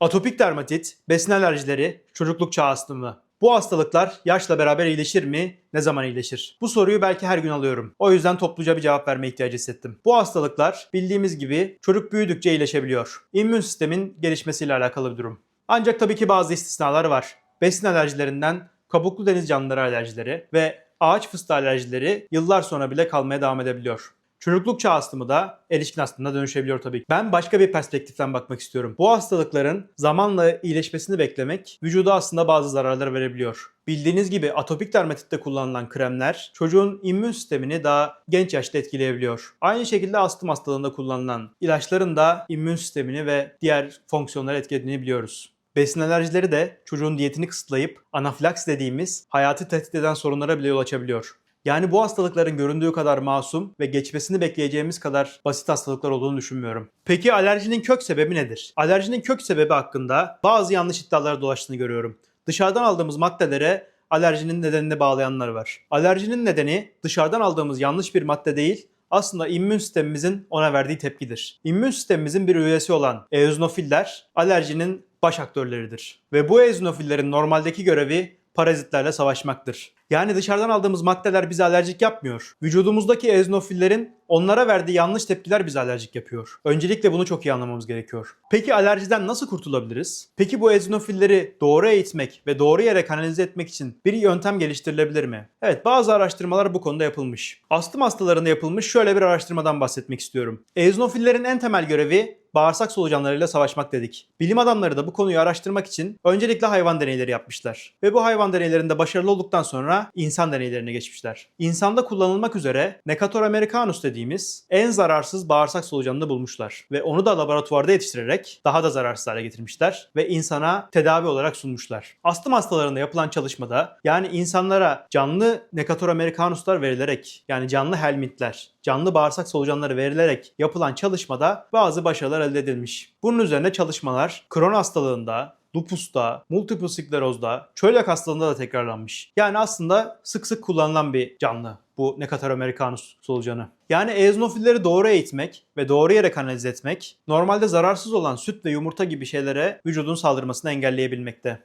Atopik dermatit, besin alerjileri, çocukluk çağı astımı. Bu hastalıklar yaşla beraber iyileşir mi? Ne zaman iyileşir? Bu soruyu belki her gün alıyorum. O yüzden topluca bir cevap verme ihtiyacı hissettim. Bu hastalıklar bildiğimiz gibi çocuk büyüdükçe iyileşebiliyor. İmmün sistemin gelişmesiyle alakalı bir durum. Ancak tabii ki bazı istisnalar var. Besin alerjilerinden kabuklu deniz canlıları alerjileri ve ağaç fıstığı alerjileri yıllar sonra bile kalmaya devam edebiliyor. Çocukluk çağı astımı da erişkin astımına dönüşebiliyor tabii. Ben başka bir perspektiften bakmak istiyorum. Bu hastalıkların zamanla iyileşmesini beklemek vücuda aslında bazı zararlar verebiliyor. Bildiğiniz gibi atopik dermatitte kullanılan kremler çocuğun immün sistemini daha genç yaşta etkileyebiliyor. Aynı şekilde astım hastalığında kullanılan ilaçların da immün sistemini ve diğer fonksiyonları etkilediğini biliyoruz. Besin alerjileri de çocuğun diyetini kısıtlayıp anafilaks dediğimiz hayatı tehdit eden sorunlara bile yol açabiliyor. Yani bu hastalıkların göründüğü kadar masum ve geçmesini bekleyeceğimiz kadar basit hastalıklar olduğunu düşünmüyorum. Peki alerjinin kök sebebi nedir? Alerjinin kök sebebi hakkında bazı yanlış iddialar dolaştığını görüyorum. Dışarıdan aldığımız maddelere alerjinin nedenini bağlayanlar var. Alerjinin nedeni dışarıdan aldığımız yanlış bir madde değil, aslında immün sistemimizin ona verdiği tepkidir. İmmün sistemimizin bir üyesi olan eozinofiller alerjinin baş aktörleridir. Ve bu eozinofillerin normaldeki görevi parazitlerle savaşmaktır. Yani dışarıdan aldığımız maddeler bizi alerjik yapmıyor. Vücudumuzdaki eozinofillerin onlara verdiği yanlış tepkiler bizi alerjik yapıyor. Öncelikle bunu çok iyi anlamamız gerekiyor. Peki alerjiden nasıl kurtulabiliriz? Peki bu eozinofilleri doğru eğitmek ve doğru yere kanalize etmek için bir yöntem geliştirilebilir mi? Evet bazı araştırmalar bu konuda yapılmış. Astım hastalarında yapılmış şöyle bir araştırmadan bahsetmek istiyorum. Eozinofillerin en temel görevi bağırsak solucanlarıyla savaşmak dedik. Bilim adamları da bu konuyu araştırmak için öncelikle hayvan deneyleri yapmışlar. Ve bu hayvan deneylerinde başarılı olduktan sonra insan deneylerine geçmişler. İnsanda kullanılmak üzere Necator americanus dediğimiz en zararsız bağırsak solucanını bulmuşlar. Ve onu da laboratuvarda yetiştirerek daha da zararsız hale getirmişler ve insana tedavi olarak sunmuşlar. Astım hastalarında yapılan çalışmada yani insanlara canlı Necator americanuslar verilerek yani canlı helmintler, canlı bağırsak solucanları verilerek yapılan çalışmada bazı başarılar elde edilmiş. Bunun üzerine çalışmalar Crohn hastalığında, lupusta, multiple sklerozda, çölyak hastalığında da tekrarlanmış. Yani aslında sık sık kullanılan bir canlı bu Necator americanus solucanı. Yani eozinofilleri doğru eğitmek ve doğru yere kanalize etmek normalde zararsız olan süt ve yumurta gibi şeylere vücudun saldırmasını engelleyebilmekte.